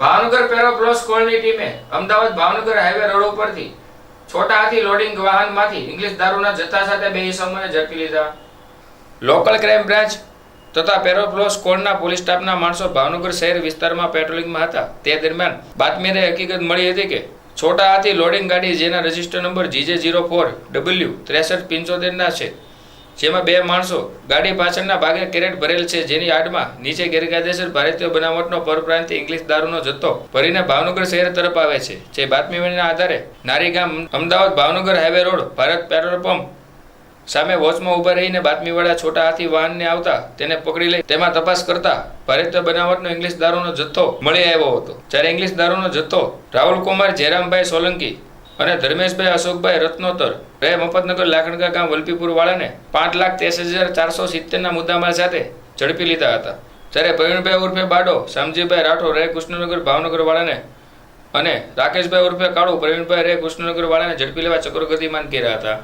ભાવનગર પેરોપ્લોસ કોલની ટીમે Ahmedabad Bhavnagar highway road ઉપરથી છોટા હાથી loading વાહનમાંથી English દારૂના જથ્થા સાથે બે ઇસમોને ઝડપી લીધા. લોકલ ક્રાઇમ બ્રાન્ચ તથા પેરોપ્લોસ કોડના પોલીસ સ્ટાફના માણસો ભાવનગર શહેર વિસ્તારમાં પેટ્રોલિંગમાં હતા. તે દરમિયાન બાતમીને હકીકત મળી હતી કે છોટા હાથી લોડિંગ ગાડી જેના register number GJ zero four W ત્રેસઠ પંચોતેરના છે. જેમાં બે માણસો ગાડી પાછળના ભાગે કેરેટ ભરેલ છે, જેની આડમાં નીચે ગેરકાયદેસર ભારતીય બનાવટનો પરપ્રાંતિ ઇંગ્લિશ દારૂનો જથ્થો ભરીને ભાવનગર શહેર તરફ આવે છે, જે બાતમીના આધારે Narigam Ahmedabad Bhavnagar highway road Bharat petrol pump સામે વોચમાં ઊભા રહીને બાતમીવાળા છોટા હાથી વાહનને આવતા તેને પકડી લઈ તેમાં તપાસ કરતા ભારતીય બનાવટનો ઇંગ્લિશ દારૂનો જથ્થો મળી આવ્યો હતો. જ્યારે ઇંગ્લિશ દારૂનો જથ્થો રાહુલ કુમાર, જયરામભાઈ સોલંકી અને ધર્મેશભાઈ અશોકભાઈ રત્નોતર રહે મફતનગર લાખણકા ગામ વલપીપુર વાળાને પાંચ લાખ ત્રેસઠ હજાર ચારસો સિત્તેરના મુદ્દામાલ સાથે ઝડપી લીધા હતા. જ્યારે પ્રવીણભાઈ ઉર્ફે બાડો, શામજીભાઈ રાઠોડ રહે કૃષ્ણનગર ભાવનગર વાળાને અને રાકેશભાઈ ઉર્ફે કાળુ, પ્રવીણભાઈ રહે કૃષ્ણનગર વાળાને ઝડપી લેવા ચક્રગતિમાન કર્યા હતા.